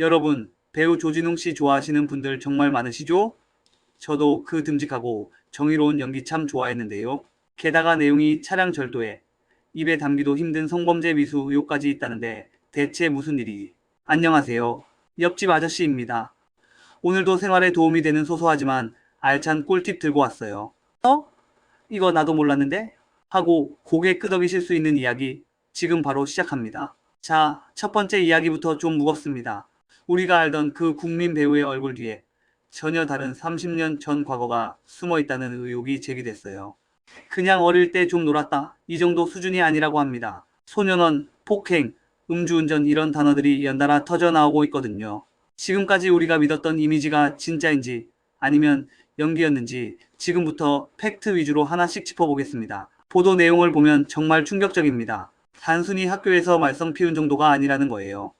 여러분, 배우 조진웅 씨 좋아하시는 분들 정말 많으시죠? 저도 그 듬직하고 정의로운 연기 참 좋아했는데요. 게다가 내용이 차량 절도에 입에 담기도 힘든 성범죄 미수 의혹까지 있다는데 대체 무슨 일이? 안녕하세요. 옆집 아저씨입니다. 오늘도 생활에 도움이 되는 소소하지만 알찬 꿀팁 들고 왔어요. 어? 이거 나도 몰랐는데? 하고 고개 끄덕이실 수 있는 이야기 지금 바로 시작합니다. 자, 첫 번째 이야기부터 좀 무겁습니다. 우리가 알던 그 국민 배우의 얼굴 뒤에 전혀 다른 30년 전 과거가 숨어 있다는 의혹이 제기됐어요. 그냥 어릴 때 좀 놀았다. 이 정도 수준이 아니라고 합니다. 소년원, 폭행, 음주운전 이런 단어들이 연달아 터져 나오고 있거든요. 지금까지 우리가 믿었던 이미지가 진짜인지 아니면 연기였는지 지금부터 팩트 위주로 하나씩 짚어보겠습니다. 보도 내용을 보면 정말 충격적입니다. 단순히 학교에서 말썽 피운 정도가 아니라는 거예요.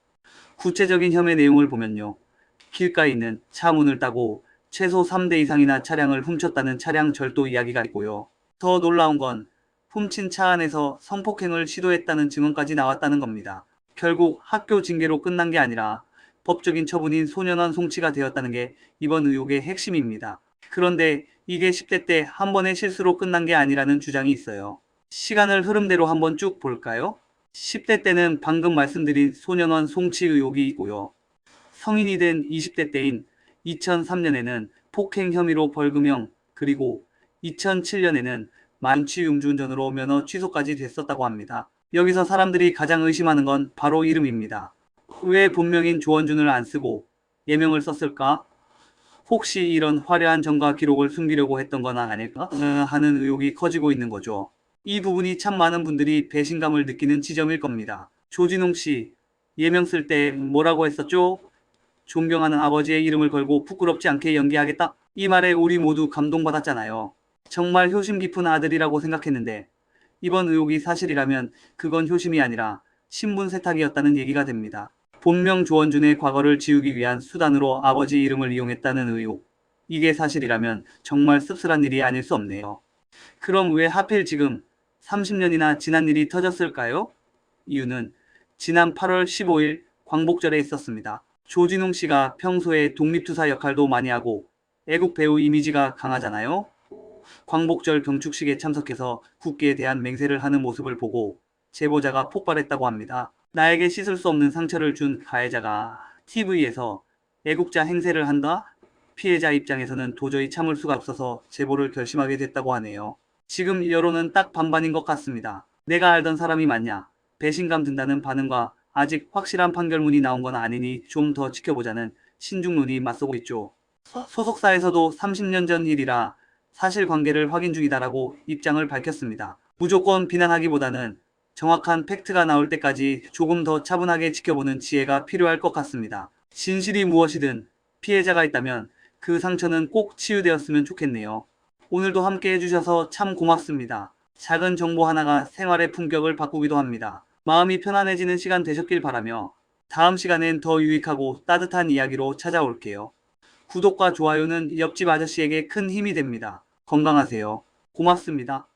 구체적인 혐의 내용을 보면요. 길가에 있는 차 문을 따고 최소 3대 이상이나 차량을 훔쳤다는 차량 절도 이야기가 있고요. 더 놀라운 건 훔친 차 안에서 성폭행을 시도했다는 증언까지 나왔다는 겁니다. 결국 학교 징계로 끝난 게 아니라 법적인 처분인 소년원 송치가 되었다는 게 이번 의혹의 핵심입니다. 그런데 이게 10대 때 한 번의 실수로 끝난 게 아니라는 주장이 있어요. 시간을 흐름대로 한번 쭉 볼까요? 10대 때는 방금 말씀드린 소년원 송치 의혹이 있고요. 성인이 된 20대 때인 2003년에는 폭행 혐의로 벌금형 그리고 2007년에는 만취 음주운전으로 면허 취소까지 됐었다고 합니다. 여기서 사람들이 가장 의심하는 건 바로 이름입니다. 왜 본명인 조원준을 안 쓰고 예명을 썼을까? 혹시 이런 화려한 전과 기록을 숨기려고 했던 건 아닐까? 어, 하는 의혹이 커지고 있는 거죠. 이 부분이 참 많은 분들이 배신감을 느끼는 지점일 겁니다. 조진웅 씨, 예명 쓸 때 뭐라고 했었죠? 존경하는 아버지의 이름을 걸고 부끄럽지 않게 연기하겠다? 이 말에 우리 모두 감동받았잖아요. 정말 효심 깊은 아들이라고 생각했는데 이번 의혹이 사실이라면 그건 효심이 아니라 신분 세탁이었다는 얘기가 됩니다. 본명 조원준의 과거를 지우기 위한 수단으로 아버지 이름을 이용했다는 의혹. 이게 사실이라면 정말 씁쓸한 일이 아닐 수 없네요. 그럼 왜 하필 지금 30년이나 지난 일이 터졌을까요? 이유는 지난 8월 15일 광복절에 있었습니다. 조진웅 씨가 평소에 독립투사 역할도 많이 하고 애국 배우 이미지가 강하잖아요. 광복절 경축식에 참석해서 국기에 대한 맹세를 하는 모습을 보고 제보자가 폭발했다고 합니다. 나에게 씻을 수 없는 상처를 준 가해자가 TV에서 애국자 행세를 한다? 피해자 입장에서는 도저히 참을 수가 없어서 제보를 결심하게 됐다고 하네요. 지금 여론은 딱 반반인 것 같습니다. 내가 알던 사람이 맞냐? 배신감 든다는 반응과 아직 확실한 판결문이 나온 건 아니니 좀 더 지켜보자는 신중론이 맞서고 있죠. 소속사에서도 30년 전 일이라 사실관계를 확인 중이다라고 입장을 밝혔습니다. 무조건 비난하기보다는 정확한 팩트가 나올 때까지 조금 더 차분하게 지켜보는 지혜가 필요할 것 같습니다. 진실이 무엇이든 피해자가 있다면 그 상처는 꼭 치유되었으면 좋겠네요. 오늘도 함께 해주셔서 참 고맙습니다. 작은 정보 하나가 생활의 품격을 바꾸기도 합니다. 마음이 편안해지는 시간 되셨길 바라며 다음 시간엔 더 유익하고 따뜻한 이야기로 찾아올게요. 구독과 좋아요는 옆집 아저씨에게 큰 힘이 됩니다. 건강하세요. 고맙습니다.